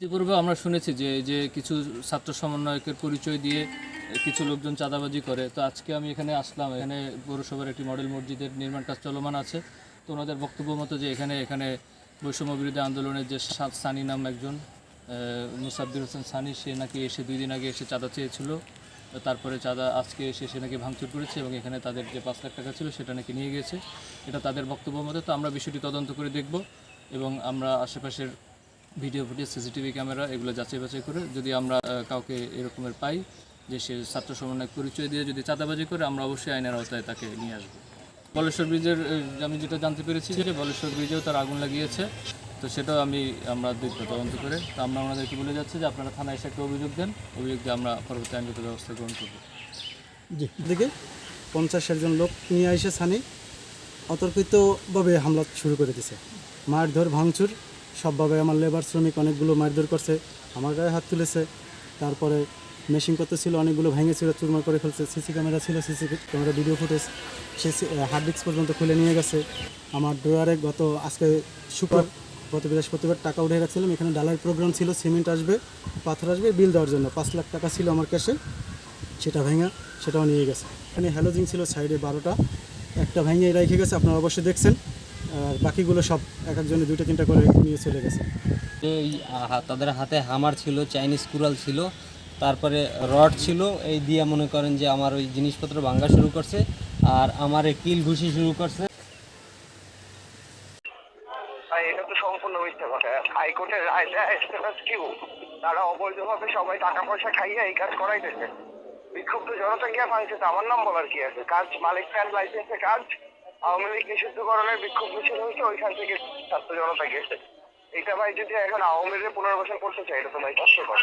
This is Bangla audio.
ইতিপূর্বে আমরা শুনেছি যে যে কিছু ছাত্র সমন্বয়কের পরিচয় দিয়ে কিছু লোকজন চাঁদাবাজি করে। তো আজকে আমি এখানে আসলাম। এখানে পৌরসভার একটি মডেল মসজিদের নির্মাণ কাজ চলমান আছে। তো ওনাদের বক্তব্য মতো যে, এখানে এখানে বৈষম্য বিরোধী আন্দোলনের যে সাত সানি নাম একজন মুসাব্বির হোসেন সানি, সে নাকি এসে দুই দিন আগে এসে চাঁদা চেয়েছিল। তারপরে চাঁদা আজকে এসে সে নাকি ভাঙচুর করেছে এবং এখানে তাদের যে পাঁচ লাখ টাকা ছিল সেটা নাকি নিয়ে গেছে। এটা তাদের বক্তব্য মতো। তো আমরা বিষয়টি তদন্ত করে দেখব এবং আমরা আশেপাশের ভিডিও ফুটেজ, সিসিটিভি ক্যামেরা, এগুলো যাচাই বাছাই করে যদি আমরা কাউকে এরকমের পাই যে সে ছাত্র সমন্বয় পরিচয় দিয়ে যদি চাঁদাবাজি করে, আমরা অবশ্যই আইনের আওতায় তাকে নিয়ে আসব। বলেশ্বর ব্রিজের আমি যেটা জানতে পেরেছি যে বলেশ্বর ব্রিজেও তার আগুন লাগিয়েছে। তো সেটাও আমি, আমরা দেখব তদন্ত করে, তো আমরা ওনাদেরকে বলে যাচ্ছি যে আপনারা থানায় এসে একটা অভিযোগ দেন, অভিযোগ দিয়ে আমরা পরবর্তী আইনগত ব্যবস্থা গ্রহণ করব। জি দিকে পঞ্চাশ ষাটজন লোক নিয়ে এসে সানি অতর্কিতভাবে হামলা শুরু করে দিছে মারধর, ভাঙচুর সবভাবে আমার লেবার শ্রমিক অনেকগুলো মারধর করছে, আমার গায়ে হাত তুলেছে। তারপরে মেশিন করতে ছিল অনেকগুলো ভেঙেছিল চুরমার করে ফেলছে, সিসি ক্যামেরা ছিল, সিসি ক্যামেরা ভিডিও ফুটেজ সে হার্ড ডিস্ক পর্যন্ত খুলে নিয়ে গেছে। আমার ড্রয়ারে গত, আজকে শুক্র গত বৃহস্পতিবার টাকা উঠে গেছিলাম। এখানে ডালার প্রোগ্রাম ছিল সিমেন্ট আসবে, পাথর আসবে বিল দেওয়ার জন্য। পাঁচ লাখ টাকা ছিল আমার ক্যাশে সেটা ভেঙা, সেটাও নিয়ে গেছে। এখানে হ্যালোজিং ছিল সাইডে বারোটা, একটা ভেঙে রেখে গেছে, আপনারা অবশ্যই দেখছেন। আর বাকিগুলো সব এক একজনে দুইটা তিনটা করে নিয়ে চলে গেছে। এই তাদের হাতে হামার ছিল চাইনিজ কুড়াল ছিল তারপরে রড ছিল এই দিয়ে মনে করেন যে আমার ওই জিনিসপত্র ভাঙ্গা শুরু করছে আর আমার কিল ঘুষি শুরু করছে। এটা তো সম্পূর্ণ মিথ্যে কথা। হাইকোর্টের রায় দেয় কিউ তারা অবৈধভাবে সবাই টাকা পয়সা খাইয়ে এই কাজ করাইতেছে। বিক্ষুব্ধ জনতা গিয়ে আমার নাম বলার কি আছে? কাজ মালিক ফ্যান লাইসেন্সে কাজ আওয়ামী লীগ নিষিদ্ধকরণের বিক্ষোভ মিছিল হয়েছে, ওইখান থেকে ছাত্র জনতা গেছে এটা ভাই যদি এখন আওয়ামী লীগের পুনর্বাসন করতে চাই এটা তো ভাই কষ্টকর।